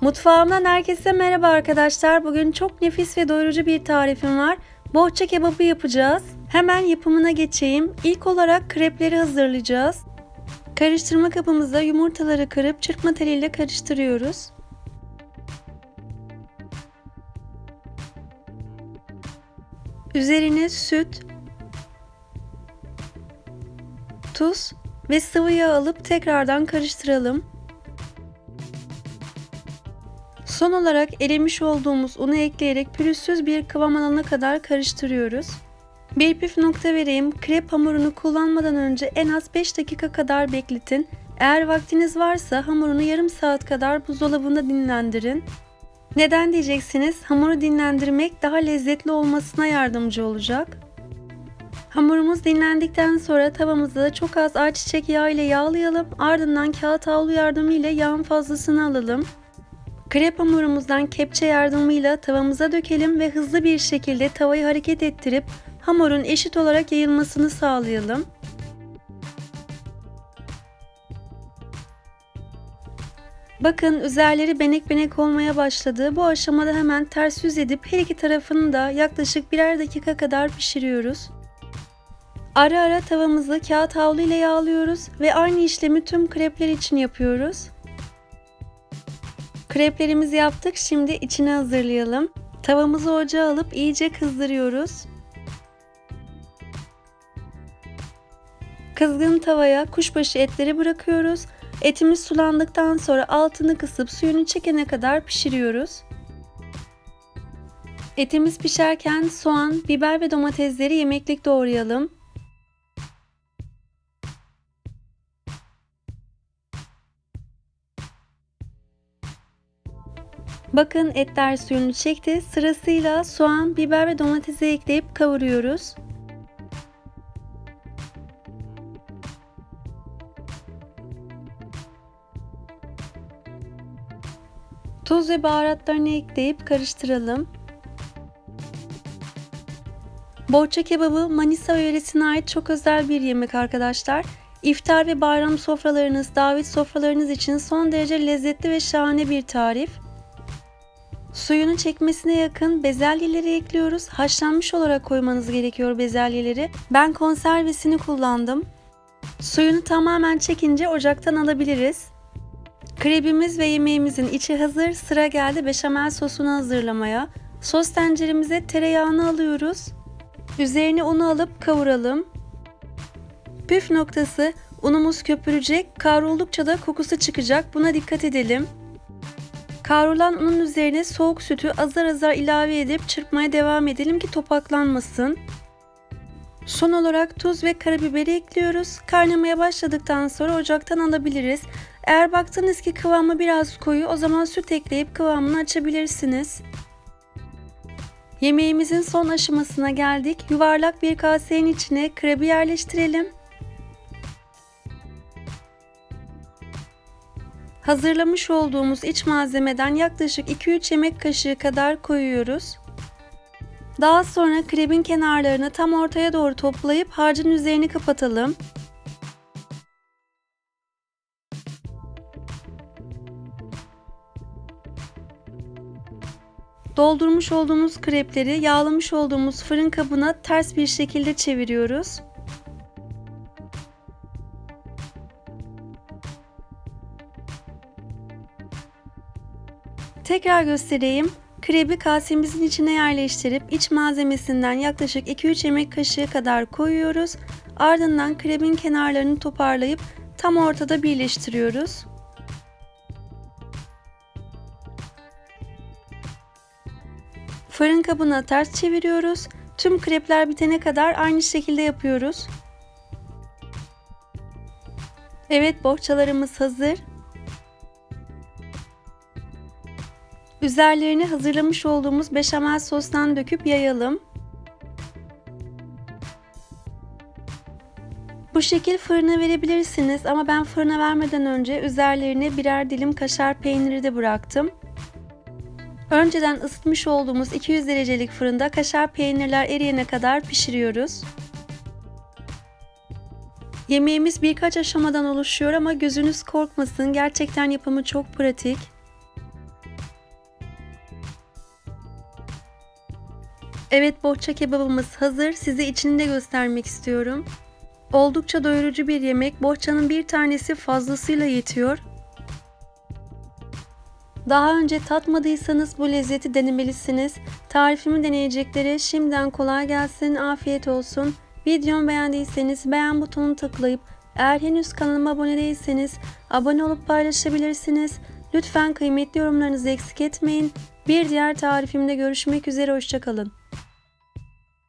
Mutfağımdan herkese merhaba arkadaşlar. Bugün çok nefis ve doyurucu bir tarifim var. Bohça kebabı yapacağız. Hemen yapımına geçeyim. İlk olarak krepleri hazırlayacağız. Karıştırma kabımızda yumurtaları kırıp çırpma teliyle karıştırıyoruz. Üzerine süt, tuz ve sıvı yağ alıp tekrardan karıştıralım. Son olarak erimiş olduğumuz unu ekleyerek pürüzsüz bir kıvam alana kadar karıştırıyoruz. Bir püf nokta vereyim. Krep hamurunu kullanmadan önce en az 5 dakika kadar bekletin. Eğer vaktiniz varsa hamurunu yarım saat kadar buzdolabında dinlendirin. Neden diyeceksiniz? Hamuru dinlendirmek daha lezzetli olmasına yardımcı olacak. Hamurumuz dinlendikten sonra tavamızda çok az ayçiçek yağı ile yağlayalım. Ardından kağıt havlu yardımıyla yağın fazlasını alalım. Krep hamurumuzdan kepçe yardımıyla tavamıza dökelim ve hızlı bir şekilde tavayı hareket ettirip hamurun eşit olarak yayılmasını sağlayalım. Bakın üzerleri benek benek olmaya başladı. Bu aşamada hemen ters yüz edip her iki tarafını da yaklaşık birer dakika kadar pişiriyoruz. Ara ara tavamızı kağıt havlu ile yağlıyoruz ve aynı işlemi tüm krepler için yapıyoruz. Kreplerimizi yaptık. Şimdi içini hazırlayalım. Tavamızı ocağa alıp iyice kızdırıyoruz. Kızgın tavaya kuşbaşı etleri bırakıyoruz. Etimiz sulandıktan sonra altını kısıp suyunu çekene kadar pişiriyoruz. Etimiz pişerken soğan, biber ve domatesleri yemeklik doğrayalım. Bakın etler suyunu çekti. Sırasıyla soğan, biber ve domatesi ekleyip kavuruyoruz. Tuz ve baharatlarını ekleyip karıştıralım. Borça kebabı Manisa yöresine ait çok özel bir yemek arkadaşlar. İftar ve bayram sofralarınız, davet sofralarınız için son derece lezzetli ve şahane bir tarif. Suyunu çekmesine yakın bezelyeleri ekliyoruz. Haşlanmış olarak koymanız gerekiyor bezelyeleri. Ben konservesini kullandım. Suyunu tamamen çekince ocaktan alabiliriz. Krebimiz ve yemeğimizin içi hazır. Sıra geldi beşamel sosunu hazırlamaya. Sos tenceremize tereyağını alıyoruz. Üzerine unu alıp kavuralım. Püf noktası unumuz köpürecek, kavruldukça da kokusu çıkacak. Buna dikkat edelim. Kavrulan unun üzerine soğuk sütü azar azar ilave edip çırpmaya devam edelim ki topaklanmasın. Son olarak tuz ve karabiberi ekliyoruz. Kaynamaya başladıktan sonra ocaktan alabiliriz. Eğer baktınız ki kıvamı biraz koyu o zaman süt ekleyip kıvamını açabilirsiniz. Yemeğimizin son aşamasına geldik. Yuvarlak bir kasenin içine krebi yerleştirelim. Hazırlamış olduğumuz iç malzemeden yaklaşık 2-3 yemek kaşığı kadar koyuyoruz. Daha sonra krebin kenarlarını tam ortaya doğru toplayıp harcın üzerini kapatalım. Doldurmuş olduğumuz krepleri yağlamış olduğumuz fırın kabına ters bir şekilde çeviriyoruz. Tekrar göstereyim. Krebi kasemizin içine yerleştirip iç malzemesinden yaklaşık 2-3 yemek kaşığı kadar koyuyoruz. Ardından krebin kenarlarını toparlayıp tam ortada birleştiriyoruz. Fırın kabına ters çeviriyoruz. Tüm krepler bitene kadar aynı şekilde yapıyoruz. Evet bohçalarımız hazır. Üzerlerine hazırlamış olduğumuz beşamel sostan döküp yayalım. Bu şekil fırına verebilirsiniz ama ben fırına vermeden önce üzerlerine birer dilim kaşar peyniri de bıraktım. Önceden ısıtmış olduğumuz 200 derecelik fırında kaşar peynirler eriyene kadar pişiriyoruz. Yemeğimiz birkaç aşamadan oluşuyor ama gözünüz korkmasın. Gerçekten yapımı çok pratik. Evet bohça kebabımız hazır. Size içini de göstermek istiyorum. Oldukça doyurucu bir yemek. Bohçanın bir tanesi fazlasıyla yetiyor. Daha önce tatmadıysanız bu lezzeti denemelisiniz. Tarifimi deneyeceklere şimdiden kolay gelsin, afiyet olsun. Videomu beğendiyseniz beğen butonuna tıklayıp eğer henüz kanalıma abone değilseniz abone olup paylaşabilirsiniz. Lütfen kıymetli yorumlarınızı eksik etmeyin. Bir diğer tarifimde görüşmek üzere, hoşçakalın.